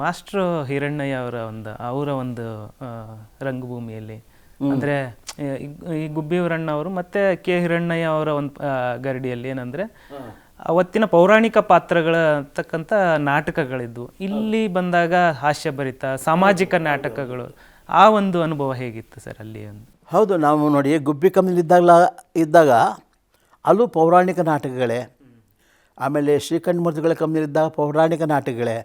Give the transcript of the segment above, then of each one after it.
Master Hirannaiah ಅವರ ಒಂದು ಅವರ ಒಂದು ರಂಗಭೂಮಿಯಲ್ಲಿ. ಅಂದರೆ ಈ ಗುಬ್ಬಿ ವೀರಣ್ಣ ಅವರು ಮತ್ತೆ ಕೆ ಹಿರಣ್ಣಯ್ಯ ಅವರ ಒಂದು ಗರಡಿಯಲ್ಲಿ ಏನಂದರೆ ಅವತ್ತಿನ ಪೌರಾಣಿಕ ಪಾತ್ರಗಳ ತಕ್ಕಂಥ ನಾಟಕಗಳಿದ್ವು. ಇಲ್ಲಿ ಬಂದಾಗ ಹಾಸ್ಯಭರಿತ ಸಾಮಾಜಿಕ ನಾಟಕಗಳು. ಆ ಒಂದು ಅನುಭವ ಹೇಗಿತ್ತು ಸರ್ ಅಲ್ಲಿ ಒಂದು? ಹೌದು ನಾವು ನೋಡಿ ಗುಬ್ಬಿ ಕಂಪ್ನಿಲಿ ಇದ್ದಾಗಲ ಇದ್ದಾಗ ಅಲ್ಲೂ ಪೌರಾಣಿಕ ನಾಟಕಗಳೇ. ಆಮೇಲೆ ಶ್ರೀಕಂಠಮೂರ್ತಿಗಳ ಕಮ್ಮಿಲಿದ್ದಾಗ ಪೌರಾಣಿಕ ನಾಟಕಗಳೇ.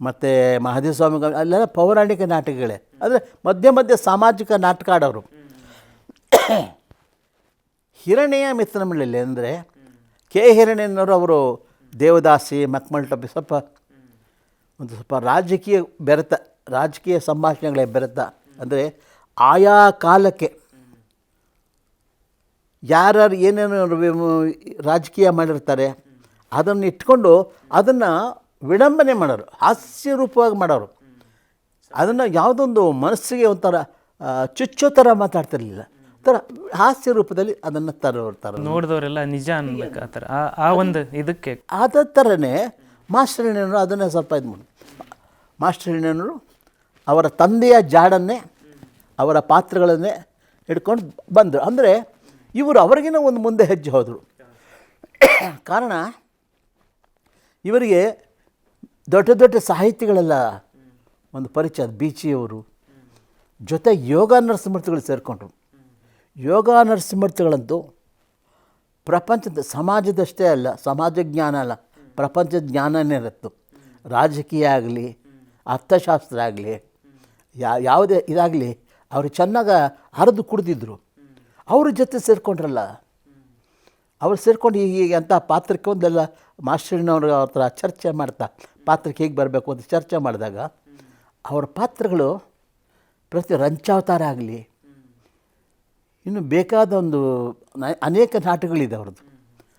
ಮತ್ತು ಮಹಾದೇವ ಸ್ವಾಮಿ ಅಲ್ಲೆಲ್ಲ ಪೌರಾಣಿಕ ನಾಟಕಗಳೇ. ಅಂದರೆ ಮಧ್ಯೆ ಮಧ್ಯೆ ಸಾಮಾಜಿಕ ನಾಟಕ ಆಡೋರು ಹಿರಣ್ಯ ಮಿತ್ರಮಳ್ಳಿ ಅಂದರೆ ಕೆ ಹಿರಣ್ಯನವರು ಅವರು ದೇವದಾಸಿ ಮಕ್ಮಲ್ಟಪ್ಪಿ ಸ್ವಲ್ಪ ಒಂದು ಸ್ವಲ್ಪ ರಾಜಕೀಯ ಬೆರೆತ, ರಾಜಕೀಯ ಸಂಭಾಷಣೆಗಳೇ ಬೆರೆತ. ಅಂದರೆ ಆಯಾ ಕಾಲಕ್ಕೆ ಯಾರ್ಯಾರು ಏನೇನು ರಾಜಕೀಯ ಮಾಡಿರ್ತಾರೆ, ಅದನ್ನು ಇಟ್ಕೊಂಡು ಅದನ್ನು ವಿಡಂಬನೆ ಮಾಡೋರು ಹಾಸ್ಯ ರೂಪವಾಗಿ ಮಾಡೋರು. ಅದನ್ನು ಯಾವುದೊಂದು ಮನಸ್ಸಿಗೆ ಒಂಥರ ಚುಚ್ಚು ಥರ ಮಾತಾಡ್ತಿರ್ಲಿಲ್ಲ. ಥರ ಹಾಸ್ಯ ರೂಪದಲ್ಲಿ ಅದನ್ನು ತರೋರು ತರ ನೋಡಿದವರೆಲ್ಲ ನಿಜ ಅನ್ಬೇಕು ಆ ಥರ. ಆ- ಒಂದು ಇದಕ್ಕೆ. ಅದ ಥರನೇ ಮಾಸ್ಟರ್ ಅದನ್ನೇ ಸ್ವಲ್ಪ ಇದು ಮಾಡಿ. ಮಾಸ್ಟರ್ ಅವರ ತಂದೆಯ ಜಾಡನ್ನೇ ಅವರ ಪಾತ್ರಗಳನ್ನೇ ಹಿಡ್ಕೊಂಡು ಬಂದರು. ಅಂದರೆ ಇವರು ಅವರಿಗಿನ ಒಂದು ಮುಂದೆ ಹೆಜ್ಜೆ ಹೋದರು. ಕಾರಣ ಇವರಿಗೆ ದೊಡ್ಡ ದೊಡ್ಡ ಸಾಹಿತಿಗಳೆಲ್ಲ ಒಂದು ಪರಿಚಯ. ಬೀಚಿಯವರು ಜೊತೆ ಯೋಗ ನರಸಿಂಹರ್ತಿಗಳು ಸೇರಿಕೊಂಡ್ರು. ಯೋಗ ನರಸಿಂಹರ್ತಿಗಳಂತೂ ಪ್ರಪಂಚದ, ಸಮಾಜದಷ್ಟೇ ಅಲ್ಲ, ಸಮಾಜ ಜ್ಞಾನ ಅಲ್ಲ, ಪ್ರಪಂಚ ಜ್ಞಾನನೇ ಇರುತ್ತೆ. ರಾಜಕೀಯ ಆಗಲಿ, ಅರ್ಥಶಾಸ್ತ್ರ ಆಗಲಿ, ಯಾ, ಯಾವುದೇ ಇದಾಗಲಿ, ಅವರು ಚೆನ್ನಾಗಿ ಹರಿದು ಕುಡಿದಿದ್ದರು ಅವ್ರ ಜೊತೆ ಸೇರಿಕೊಂಡ್ರಲ್ಲ ಅವ್ರು ಸೇರ್ಕೊಂಡು ಹೀಗೆ ಅಂತ ಪಾತ್ರಕ್ಕೆ ಒಂದೆಲ್ಲ ಮಾಸ್ಟರ್ನವ್ರ ಹತ್ರ ಚರ್ಚೆ ಮಾಡ್ತಾ, ಪಾತ್ರಕ್ಕೆ ಹೇಗೆ ಬರಬೇಕು ಅಂತ ಚರ್ಚೆ ಮಾಡಿದಾಗ ಅವರ ಪಾತ್ರಗಳು ಪ್ರತಿ ರಂಚಾವತಾರ ಆಗಲಿ, ಇನ್ನು ಬೇಕಾದ ಒಂದು ಅನೇಕ ನಾಟಕಗಳಿದೆ ಅವ್ರದ್ದು.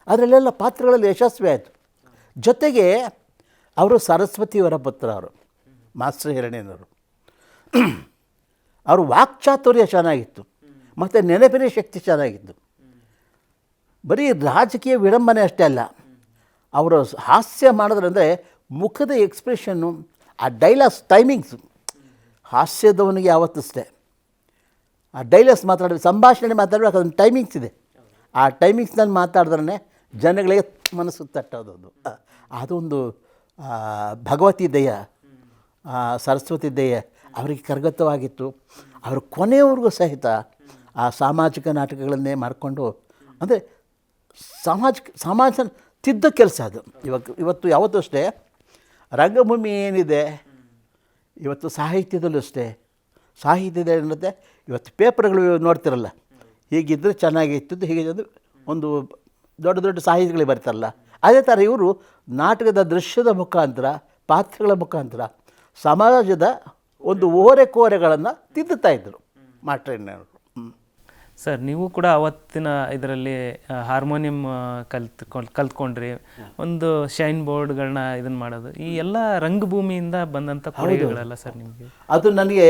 ಅದರಲ್ಲೆಲ್ಲ ಪಾತ್ರಗಳಲ್ಲಿ ಯಶಸ್ವಿ ಆಯಿತು. ಜೊತೆಗೆ ಅವರು ಸರಸ್ವತಿಯವರ ಪುತ್ರ ಅವರು, ಮಾಸ್ಟರ್ ಹಿರಣ್ಯನವರು. ಅವರು ವಾಕ್ಚಾತುರ್ಯ ಚೆನ್ನಾಗಿತ್ತು. ಮತ್ತು ನೆನಪಿನ ಶಕ್ತಿ ಚೆನ್ನಾಗಿತ್ತು. ಬರೀ ರಾಜಕೀಯ ವಿಡಂಬನೆ ಅಷ್ಟೇ ಅಲ್ಲ, ಅವರು ಹಾಸ್ಯ ಮಾಡಿದ್ರಂದರೆ ಮುಖದ ಎಕ್ಸ್ಪ್ರೆಷನ್ನು ಆ ಡೈಲಾಗ್ಸ್ ಟೈಮಿಂಗ್ಸ್ ಹಾಸ್ಯದವನಿಗೆ ಯಾವತ್ತಷ್ಟೇ ಆ ಡೈಲಾಗ್ಸ್ ಮಾತಾಡಿದ್ರೆ ಸಂಭಾಷಣೆ ಮಾತಾಡಬೇಕು, ಅದೊಂದು ಟೈಮಿಂಗ್ಸ್ ಇದೆ. ಆ ಟೈಮಿಂಗ್ಸ್ನಲ್ಲಿ ಮಾತಾಡಿದ್ರೆ ಜನಗಳಿಗೆ ಮನಸ್ಸು ತಟ್ಟೋದು ಅದು. ಆ- ಅದೊಂದು ಭಗವತಿ ದಯ ಸರಸ್ವತಿ ದಯ ಅವರಿಗೆ ಕರಗತವಾಗಿತ್ತು. ಅವರು ಕೊನೆಯವರೆಗೂ ಸಹಿತ ಆ ಸಾಮಾಜಿಕ ನಾಟಕಗಳನ್ನೇ ಮಾಡಿಕೊಂಡು, ಅಂದರೆ ಸಾಮಾಜಿಕ ಸಮಾಜ ತಿದ್ದ ಕೆಲಸ ಅದು. ಇವಾಗ ಇವತ್ತು ಯಾವತ್ತೂ ಅಷ್ಟೇ ರಂಗಭೂಮಿ ಏನಿದೆ, ಇವತ್ತು ಸಾಹಿತ್ಯದಲ್ಲೂ ಅಷ್ಟೇ. ಸಾಹಿತ್ಯದ ಏನಂತೆ ಇವತ್ತು ಪೇಪರ್ಗಳು ನೋಡ್ತಿರಲ್ಲ. ಹೀಗಿದ್ದರೆ ಚೆನ್ನಾಗಿತ್ತು ಹೀಗೆ ಒಂದು ದೊಡ್ಡ ದೊಡ್ಡ ಸಾಹಿತಿಗಳಿಗೆ ಬರ್ತಾರಲ್ಲ. ಅದೇ ಥರ ಇವರು ನಾಟಕದ ದೃಶ್ಯದ ಮುಖಾಂತರ, ಪಾತ್ರಗಳ ಮುಖಾಂತರ ಸಮಾಜದ ಒಂದು ಓರೆ ಕೋರೆಗಳನ್ನು ತಿದ್ದುತ್ತಾ ಇದ್ದರು ಹ್ಞೂ ಸರ್ ನೀವು ಕೂಡ ಅವತ್ತಿನ ಇದರಲ್ಲಿ ಹಾರ್ಮೋನಿಯಂ ಕಲ್ತ್ಕೊಂಡು ಕಲ್ತ್ಕೊಂಡ್ರಿ. ಒಂದು ಶೈನ್ ಬೋರ್ಡ್ಗಳನ್ನ ಇದನ್ನ ಮಾಡೋದು. ಈ ಎಲ್ಲ ರಂಗಭೂಮಿಯಿಂದ ಬಂದಂಥ ಕೊಡುಗೆಗಳಲ್ಲ ಸರ್ ನಿಮಗೆ? ಅದು ನನಗೆ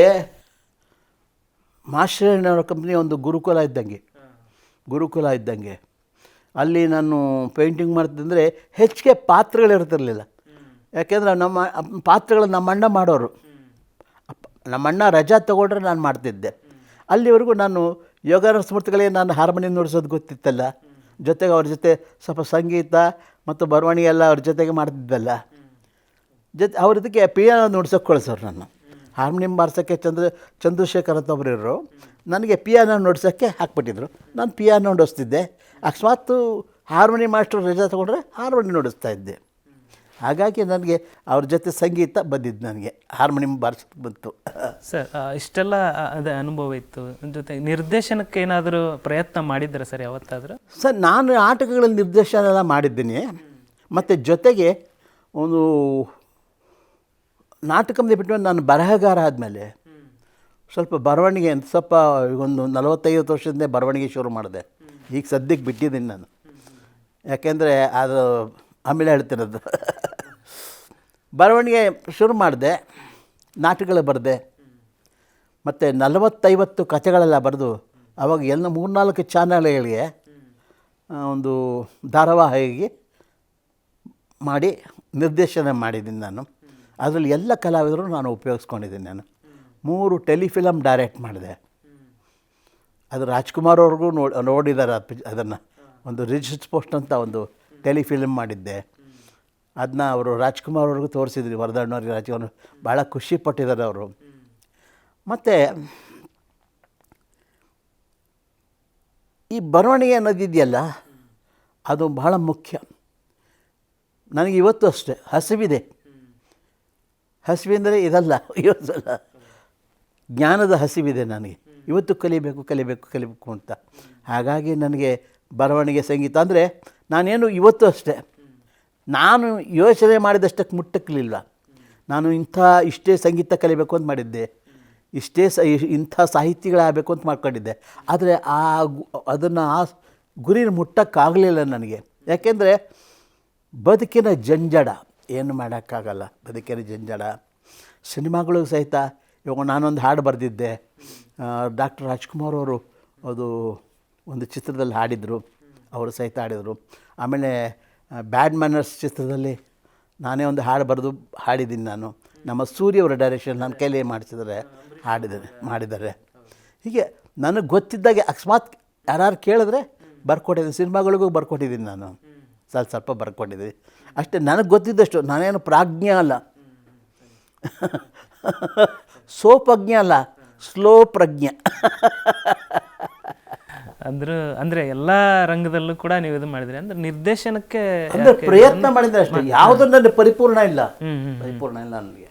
ಮಾಸ್ಟರ್ ಕಂಪ್ನಿ ಒಂದು ಗುರುಕುಲ ಇದ್ದಂಗೆ. ಗುರುಕುಲ ಇದ್ದಂಗೆ. ಅಲ್ಲಿ ನಾನು ಪೇಂಟಿಂಗ್ ಮಾಡ್ತಿದ್ದಂದರೆ ಹೆಚ್ಚಿಗೆ ಪಾತ್ರಗಳಿರ್ತಿರ್ಲಿಲ್ಲ. ಯಾಕೆಂದ್ರೆ ನಮ್ಮ ಪಾತ್ರಗಳು ನಮ್ಮ ಅಣ್ಣ ಮಾಡೋರು. ನಮ್ಮಣ್ಣ ನಮ್ಮ ಅಣ್ಣ ರಜಾ ತಗೊಂಡ್ರೆ ನಾನು ಮಾಡ್ತಿದ್ದೆ. ಅಲ್ಲಿವರೆಗೂ ನಾನು ಯೋಗ ಸ್ಮೃತಿಗಳೇ ನಾನು ಹಾರ್ಮೋನಿಯಂ ನುಡಿಸೋದು ಗೊತ್ತಿತ್ತಲ್ಲ. ಜೊತೆಗೆ ಅವ್ರ ಜೊತೆ ಸ್ವಲ್ಪ ಸಂಗೀತ ಮತ್ತು ಬರವಣಿಗೆ ಎಲ್ಲ ಅವ್ರ ಜೊತೆಗೆ ಮಾಡ್ತಿದ್ದಲ್ಲ. ಜೊತೆ ಅವ್ರ ಇದಕ್ಕೆ ಪಿಯಾನೋ ನುಡ್ಸೋಕೆ ಕಳಿಸೋರು ನಾನು ಹಾರ್ಮೋನಿಯಂ ಬಾರಿಸೋಕ್ಕೆ ಚಂದ್ರ, ಚಂದ್ರಶೇಖರ್ ಅಂತ ಒಬ್ರು ಇರೋರು. ನನಗೆ ಪಿಯಾನೋ ನುಡ್ಸೋಕ್ಕೆ ಹಾಕ್ಬಿಟ್ಟಿದ್ರು. ನಾನು ಪಿಯಾನೋ ನುಡಿಸ್ತಿದ್ದೆ. ಅಕಸ್ಮಾತ್ ಹಾರ್ಮೋನಿಯಂ ಮಾಸ್ಟರ್ ರಜಾ ತೊಗೊಂಡ್ರೆ ಹಾರ್ಮೋನಿಯಂ ನುಡಿಸ್ತಾ ಇದ್ದೆ. ಹಾಗಾಗಿ ನನಗೆ ಅವ್ರ ಜೊತೆ ಸಂಗೀತ ಬಂದಿದ್ದು ನನಗೆ. ಹಾರ್ಮೋನಿಯಂ ಬಾರಿಸೋದು ಬಂತು. ಸರ್ ಇಷ್ಟೆಲ್ಲ ಅದೇ ಅನುಭವ ಇತ್ತು. ಜೊತೆ ನಿರ್ದೇಶನಕ್ಕೆ ಏನಾದರೂ ಪ್ರಯತ್ನ ಮಾಡಿದ್ರೆ ಸರ್ ಯಾವತ್ತಾದರೂ? ಸರ್ ನಾನು ಆಟಗಳಲ್ಲಿ ನಿರ್ದೇಶನ ಎಲ್ಲ ಮಾಡಿದ್ದೀನಿ. ಮತ್ತು ಜೊತೆಗೆ ಒಂದು ನಾಟಕದ ಬಿಟ್ಟು ನಾನು ಬರಹಗಾರ ಆದಮೇಲೆ ಸ್ವಲ್ಪ ಬರವಣಿಗೆ ಅಂತ ಸ್ವಲ್ಪ ಒಂದು ನಲವತ್ತೈವತ್ತು ವರ್ಷದಿಂದ ಬರವಣಿಗೆ ಶುರು ಮಾಡಿದೆ. ಈಗ ಸದ್ಯಕ್ಕೆ ಬಿಟ್ಟಿದ್ದೀನಿ ನಾನು. ಯಾಕೆಂದರೆ ಅದು ಆಮೇಲೆ ಹೇಳ್ತಿರೋದು. ಬರವಣಿಗೆ ಶುರು ಮಾಡಿದೆ, ನಾಟಕಗಳು ಬರೆದೆ. ಮತ್ತು ನಲವತ್ತೈವತ್ತು ಕಥೆಗಳೆಲ್ಲ ಬರೆದು, ಅವಾಗ ಎಲ್ಲ ಮೂರ್ನಾಲ್ಕು ಚಾನಲ್ಗಳಿಗೆ ಒಂದು ಧಾರಾವಾಹಿಗೆ ಮಾಡಿ ನಿರ್ದೇಶನ ಮಾಡಿದ್ದೀನಿ ನಾನು. ಅದರಲ್ಲಿ ಎಲ್ಲ ಕಲಾವಿದರು ನಾನು ಉಪಯೋಗಿಸ್ಕೊಂಡಿದ್ದೀನಿ ನಾನು. ಮೂರು ಟೆಲಿಫಿಲಮ್ ಡೈರೆಕ್ಟ್ ಮಾಡಿದೆ. ಅದು ರಾಜ್ಕುಮಾರ್ ಅವ್ರಿಗೂ ನೋಡಿ ನೋಡಿದ್ದಾರೆ ಅದನ್ನು. ಒಂದು ರಿಜಿಸ್ಟ್ ಪೋಸ್ಟ್ ಅಂತ ಒಂದು ಟೆಲಿಫಿಲಮ್ ಮಾಡಿದ್ದೆ. ಅದನ್ನ ಅವರು ರಾಜ್ಕುಮಾರ್ ಅವ್ರಿಗೂ ತೋರಿಸಿದ್ರಿ ವರದಣ್ಣವ್ರಿಗೆ ರಾಜ್ಕುಮಾರ್ ಭಾಳ ಖುಷಿ ಪಟ್ಟಿದ್ದಾರೆ ಅವರು. ಮತ್ತು ಈ ಬರವಣಿಗೆ ಅನ್ನೋದಿದೆಯಲ್ಲ ಅದು ಬಹಳ ಮುಖ್ಯ. ನನಗೆ ಇವತ್ತು ಅಷ್ಟೇ, ಹಸಿವಿದೆ. ಹಸಿವೆಂದರೆ ಇದಲ್ಲ, ಇವತ್ತಲ್ಲ. ಜ್ಞಾನದ ಹಸಿವಿದೆ ನನಗೆ. ಇವತ್ತು ಕಲಿಬೇಕು ಕಲಿಬೇಕು ಕಲಿಬೇಕು ಅಂತ. ಹಾಗಾಗಿ ನನಗೆ ಬರವಣಿಗೆ ಸಂಗೀತ ಅಂದರೆ ನಾನೇನು ಇವತ್ತು ಅಷ್ಟೇ. ನಾನು ಯೋಚನೆ ಮಾಡಿದಷ್ಟಕ್ಕೆ ಮುಟ್ಟಕ್ಕಲಿಲ್ಲ ನಾನು ಇಂಥ ಇಷ್ಟೇ ಸಂಗೀತ ಕಲಿಬೇಕು ಅಂತ ಮಾಡಿದ್ದೆ. ಇಷ್ಟೇ ಸ ಇಂಥ ಸಾಹಿತಿಗಳಾಗಬೇಕು ಅಂತ ಮಾಡ್ಕೊಂಡಿದ್ದೆ. ಆದರೆ ಆ ಅದನ್ನು ಆ ಗುರಿನ ಮುಟ್ಟಕ್ಕಾಗಲಿಲ್ಲ ನನಗೆ. ಯಾಕೆಂದರೆ ಬದುಕಿನ ಜಂಜಡ, ಏನು ಮಾಡೋಕ್ಕಾಗಲ್ಲ. ಬದುಕಿನ ಜಂಜಡ. ಸಿನಿಮಾಗಳು ಸಹಿತ, ಇವಾಗ ನಾನೊಂದು ಹಾಡು ಬರೆದಿದ್ದೆ. ಡಾಕ್ಟರ್ ರಾಜ್ಕುಮಾರ್ ಅವರು ಅದು ಒಂದು ಚಿತ್ರದಲ್ಲಿ ಹಾಡಿದರು. ಅವರು ಸಹಿತ ಹಾಡಿದರು. ಆಮೇಲೆ ಬ್ಯಾಡ್ ಮ್ಯಾನರ್ಸ್ ಚಿತ್ರದಲ್ಲಿ ನಾನೇ ಒಂದು ಹಾಡು ಬರೆದು ಹಾಡಿದ್ದೀನಿ ನಾನು. ನಮ್ಮ ಸೂರ್ಯವರ ಡೈರೆಕ್ಷನ್ ನನ್ನ ಕೈಲೇ ಮಾಡಿಸಿದರೆ ಹಾಡಿದ್ದಾರೆ ಮಾಡಿದ್ದಾರೆ. ಹೀಗೆ ನನಗೆ ಗೊತ್ತಿದ್ದಾಗೆ ಅಕಸ್ಮಾತ್ ಯಾರು ಕೇಳಿದ್ರೆ ಬರ್ಕೊಟ್ಟಿದ್ದೀನಿ. ಸಿನಿಮಾಗಳಿಗೂ ಬರ್ಕೊಟ್ಟಿದ್ದೀನಿ ನಾನು. ಸ್ವಲ್ಪ ಸ್ವಲ್ಪ ಬರ್ಕೊಟ್ಟಿದ್ದೀನಿ. ಅಷ್ಟೇ ನನಗೆ ಗೊತ್ತಿದ್ದಷ್ಟು, ನಾನೇನು ಪ್ರಾಜ್ಞೆ ಅಲ್ಲ. ಸೋಪಜ್ಞ ಅಲ್ಲ ಸ್ಲೋ ಪ್ರಜ್ಞೆ. ಅಂದ್ರ ಅಂದ್ರೆ ಎಲ್ಲಾ ರಂಗದಲ್ಲೂ ಕೂಡ ನೀವು ಇದು ಮಾಡಿದ್ರಿ. ಅಂದ್ರೆ ನಿರ್ದೇಶನಕ್ಕೆ ಅಂದರೆ ಪ್ರಯತ್ನ ಮಾಡಿದ್ರೆ ಅಷ್ಟೇ. ಯಾವುದನ್ನ ಪರಿಪೂರ್ಣ ಇಲ್ಲ. ಪರಿಪೂರ್ಣ ಇಲ್ಲ ನನಗೆ.